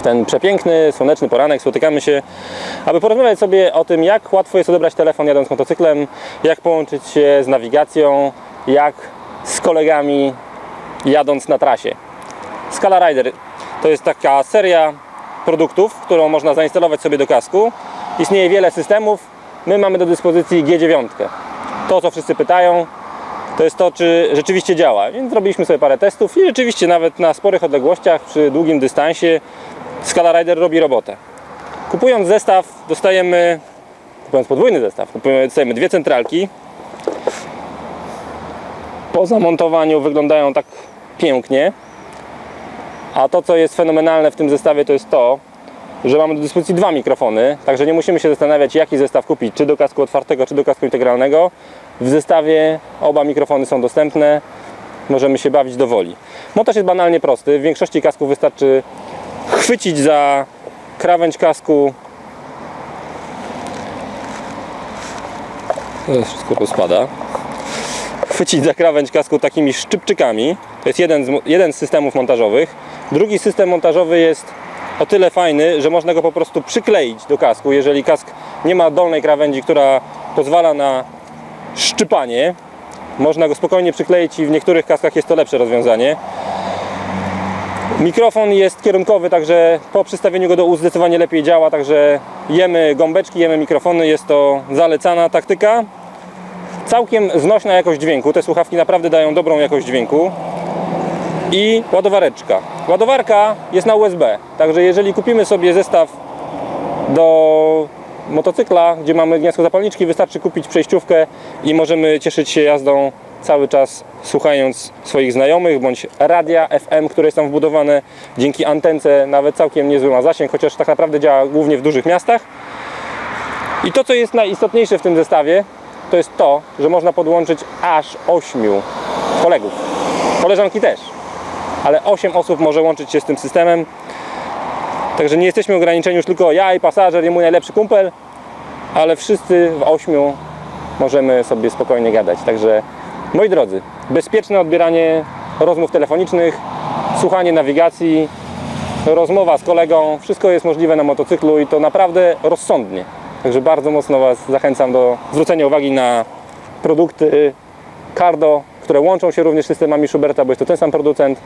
w ten przepiękny, słoneczny poranek spotykamy się, aby porozmawiać sobie o tym, jak łatwo jest odebrać telefon jadąc motocyklem, jak połączyć się z nawigacją, jak z kolegami jadąc na trasie. Scala Rider to jest taka seria produktów, którą można zainstalować sobie do kasku. Istnieje wiele systemów. My mamy do dyspozycji G9. To, o co wszyscy pytają, to jest to, czy rzeczywiście działa. Więc zrobiliśmy sobie parę testów i rzeczywiście nawet na sporych odległościach, przy długim dystansie, Scala Rider robi robotę. Kupując zestaw, dostajemy, kupując podwójny zestaw, dostajemy dwie centralki. Po zamontowaniu wyglądają tak pięknie. A to, co jest fenomenalne w tym zestawie, to jest to, że mamy do dyspozycji dwa mikrofony, także nie musimy się zastanawiać, jaki zestaw kupić, czy do kasku otwartego, czy do kasku integralnego. W zestawie oba mikrofony są dostępne, możemy się bawić do woli. Montaż jest banalnie prosty. W większości kasków wystarczy chwycić za krawędź kasku. To wszystko pospada chwycić za krawędź kasku takimi szczypczykami. To jest jeden z, jeden z systemów montażowych. Drugi system montażowy jest o tyle fajny, że można go po prostu przykleić do kasku. Jeżeli kask nie ma dolnej krawędzi, która pozwala na szczypanie, można go spokojnie przykleić i w niektórych kaskach jest to lepsze rozwiązanie. Mikrofon jest kierunkowy, także po przystawieniu go do ust zdecydowanie lepiej działa, także jemy gąbeczki, jemy mikrofony, jest to zalecana taktyka całkiem znośna jakość dźwięku. Te słuchawki naprawdę dają dobrą jakość dźwięku. I ładowareczka. Ładowarka jest na USB, także jeżeli kupimy sobie zestaw do motocykla, gdzie mamy gniazdko zapalniczki, wystarczy kupić przejściówkę i możemy cieszyć się jazdą cały czas słuchając swoich znajomych bądź radia FM, które są wbudowane dzięki antence, nawet całkiem niezły ma zasięg, chociaż tak naprawdę działa głównie w dużych miastach. I to, co jest najistotniejsze w tym zestawie, to jest to, że można podłączyć aż 8 kolegów. Koleżanki też. Ale 8 osób może łączyć się z tym systemem. Także nie jesteśmy ograniczeni już tylko ja i pasażer i mój najlepszy kumpel, ale wszyscy w 8 możemy sobie spokojnie gadać. Także moi drodzy, bezpieczne odbieranie rozmów telefonicznych, słuchanie nawigacji, rozmowa z kolegą, wszystko jest możliwe na motocyklu i to naprawdę rozsądnie. Także bardzo mocno Was zachęcam do zwrócenia uwagi na produkty Cardo, które łączą się również z systemami Schuberta, bo jest to ten sam producent.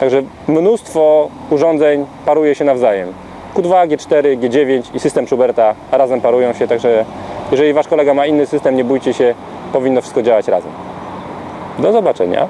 Także mnóstwo urządzeń paruje się nawzajem. Q2, G4, G9 i system Schuberta razem parują się, także jeżeli Wasz kolega ma inny system, nie bójcie się, powinno wszystko działać razem. Do zobaczenia.